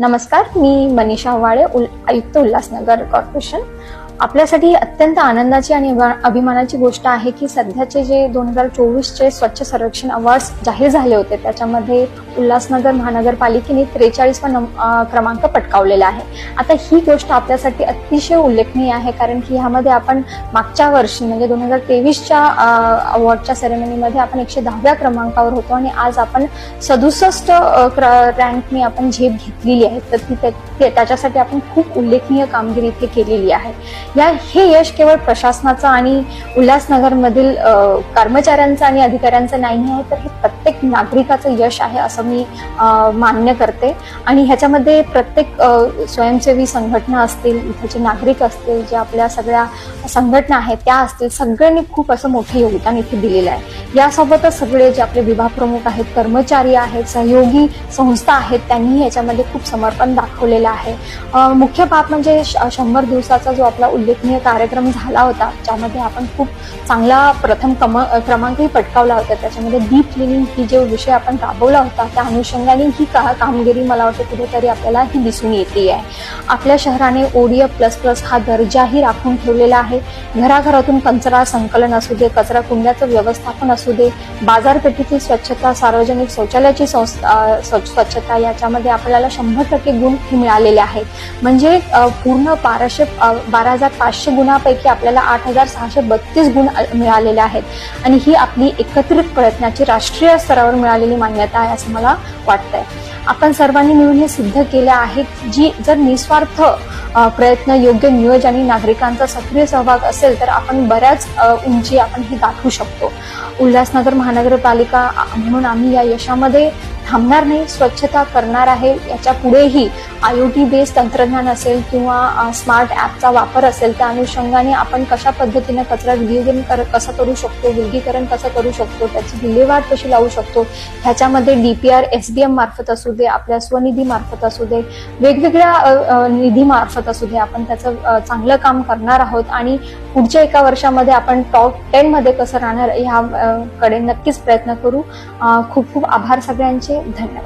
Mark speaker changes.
Speaker 1: नमस्कार मी मनीषा वाळे उल आयुक्त उल्हासनगर कॉर्पोरेशन आपल्यासाठी अत्यंत आनंदाची आणि अभिमानाची गोष्ट आहे की सध्याचे जे दोन हजार चोवीसचे स्वच्छ सर्वेक्षण अवॉर्ड्स जाहीर झाले होते त्याच्यामध्ये उल्हासनगर महानगरपालिकेने त्रेचाळीसवा नम क्रमांक पटकावलेला आहे. आता ही गोष्ट आपल्यासाठी अतिशय उल्लेखनीय आहे कारण की ह्यामध्ये आपण मागच्या वर्षी म्हणजे दोन हजार तेवीसच्या अवॉर्डच्या सेरेमनीमध्ये आपण एकशे दहाव्या क्रमांकावर होतो आणि आज आपण सदुसष्ट रँकने आपण झेप घेतलेली आहे. तर ती त्या- ते- त्याच्यासाठी आपण खूप उल्लेखनीय कामगिरी इथे केलेली आहे. या हे यश केवळ प्रशासनाचं आणि उल्हासनगरमधील कर्मचाऱ्यांचं आणि अधिकाऱ्यांचं नाही आहे तर हे प्रत्येक नागरिकाचं यश आहे असं मी मान्य करते. आणि ह्याच्यामध्ये प्रत्येक स्वयंसेवी संघटना असतील इथेचे नागरिक असतील जे आपल्या सगळ्या संघटना आहेत त्या असतील सगळ्यांनी खूप असं मोठं योगदान इथे दिलेलं आहे. यासोबतच सगळे जे आपले विभाग प्रमुख आहेत कर्मचारी आहेत सहयोगी संस्था आहेत त्यांनीही याच्यामध्ये खूप समर्पण दाखवलेलं आहे. मुख्य बाब म्हणजे श- शंभर दिवसाचा जो आपला उल्लेखनीय कार्यक्रम झाला होता ज्यामध्ये आपण खूप चांगला प्रथम कम क्रमांकही पटकावला होता. त्याच्यामध्ये डीप क्लिनिंग की जो विषय आपण राबवला होता त्या अनुषंगाने ही का कामगिरी मला वाटते कुठेतरी आपल्याला ही दिसून येते आहे. आपल्या शहराने ओडीएफ प्लस प्लस हा दर्जाही राखून ठेवलेला आहे. घराघरातून कचरा संकलन असू दे कचरा कुंड्याचं व्यवस्थापन असू दे बाजारपेठेची स्वच्छता सार्वजनिक शौचालयाची स्वच्छता याच्यामध्ये आपल्याला शंभर टक्के गुण मिळालेले आहेत. म्हणजे पूर्ण बाराशे बारा हजार पाचशे गुणापैकी आपल्याला आठ हजार सहाशे बत्तीस गुण मिळालेले आहेत. आणि ही आपली एकत्रित प्रयत्नाची राष्ट्रीय स्तरावर मिळालेली मान्यता आहे असं मला वाटतंय. आपण सर्वांनी मिळून हे सिद्ध केले आहे जी जर निस्वार्थ प्रयत्न योग्य नियोजन आणि नागरिकांचा सक्रिय सहभाग असेल तर आपण बऱ्याच उंची आपण ही गाठू शकतो. उल्हासनगर महानगरपालिका म्हणून आम्ही या यशामध्ये थांबणार नाही स्वच्छता करणार आहे याच्या पुढेही आय ओ टी बेस्ड तंत्रज्ञान असेल किंवा स्मार्ट ॲपचा वापर असेल त्या अनुषंगाने आपण कशा पद्धतीने कचरा विलगीकरण कर कसं करू शकतो विलगीकरण कसं करू शकतो त्याची विल्हेवाट कशी लावू शकतो ह्याच्यामध्ये D P R S D M मार्फत असू दे आपल्या स्वनिधी मार्फत असू दे वेगवेगळ्या निधी मार्फत असू दे आपण त्याचं चांगलं काम करणार आहोत आणि पुढच्या एका वर्षामध्ये आपण टॉप टेन मध्ये कसं राहणार ह्या कडे नक्कीच प्रयत्न करू. खूप खूप आभार सगळ्यांचे. 不太明白。